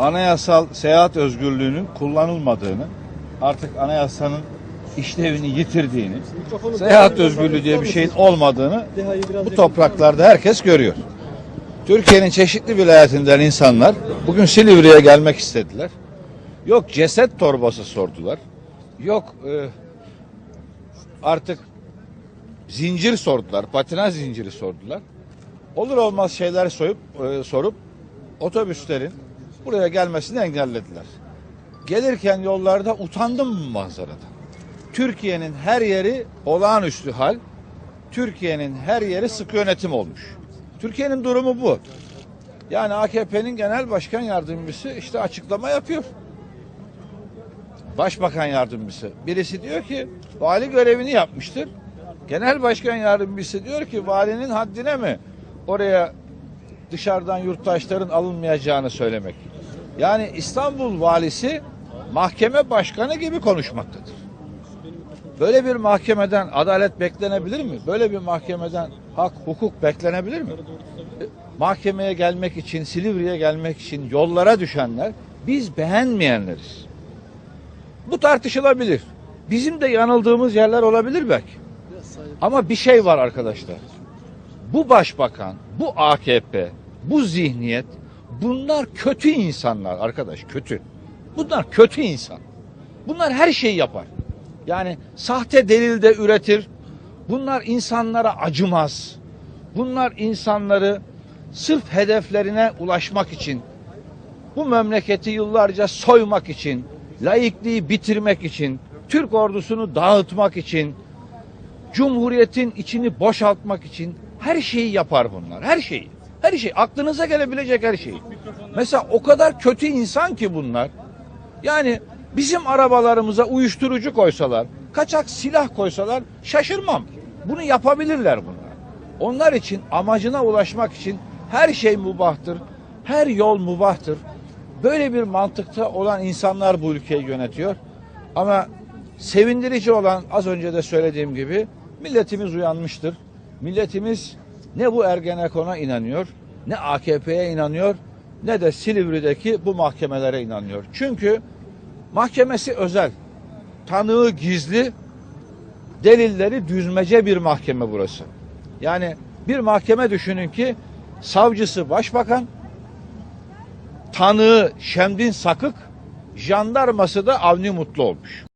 anayasal seyahat özgürlüğünün kullanılmadığını, artık anayasanın işlevini yitirdiğini, seyahat özgürlüğü diye bir şeyin olmadığını bu topraklarda herkes görüyor. Türkiye'nin çeşitli vilayetinden insanlar bugün Silivri'ye gelmek istediler. Yok ceset torbası sordular. Yok e, artık zincir sordular, patinaj zinciri sordular. Olur olmaz şeyler soyup e, sorup otobüslerin buraya gelmesini engellediler. Gelirken yollarda utandım bu manzaradan. Türkiye'nin her yeri olağanüstü hal, Türkiye'nin her yeri sıkı yönetim olmuş. Türkiye'nin durumu bu. Yani AKP'nin genel başkan yardımcısı işte açıklama yapıyor. Başbakan yardımcısı. Birisi diyor ki vali görevini yapmıştır. Genel başkan yardımcısı diyor ki valinin haddine mi oraya dışarıdan yurttaşların alınmayacağını söylemek. Yani İstanbul valisi mahkeme başkanı gibi konuşmaktadır. Böyle bir mahkemeden adalet beklenebilir mi? Böyle bir mahkemeden hak, hukuk beklenebilir mi? E, Mahkemeye gelmek için, Silivri'ye gelmek için yollara düşenler biz beğenmeyenleriz. Bu tartışılabilir. Bizim de yanıldığımız yerler olabilir belki. Ama bir şey var arkadaşlar. Bu başbakan, bu AKP, bu zihniyet bunlar kötü insanlar arkadaş kötü. Bunlar kötü insan. Bunlar her şeyi yapar. Yani sahte delil de üretir. Bunlar insanlara acımaz. Bunlar insanları sırf hedeflerine ulaşmak için bu memleketi yıllarca soymak için, laikliği bitirmek için, Türk ordusunu dağıtmak için, Cumhuriyetin içini boşaltmak için her şeyi yapar bunlar. Her şeyi. Her şey. Aklınıza gelebilecek her şeyi. Mesela o kadar kötü insan ki bunlar. Yani bizim arabalarımıza uyuşturucu koysalar, kaçak silah koysalar şaşırmam. Bunu yapabilirler bunlar. Onlar için amacına ulaşmak için her şey mubahtır. Her yol mubahtır. Böyle bir mantıkta olan insanlar bu ülkeyi yönetiyor. Ama sevindirici olan az önce de söylediğim gibi milletimiz uyanmıştır. Milletimiz ne bu Ergenekon'a inanıyor, ne AKP'ye inanıyor, ne de Silivri'deki bu mahkemelere inanıyor. Çünkü mahkemesi özel, tanığı gizli, delilleri düzmece bir mahkeme burası. Yani bir mahkeme düşünün ki savcısı başbakan, tanığı Şemdin Sakık, jandarması da Avni Mutlu olmuş.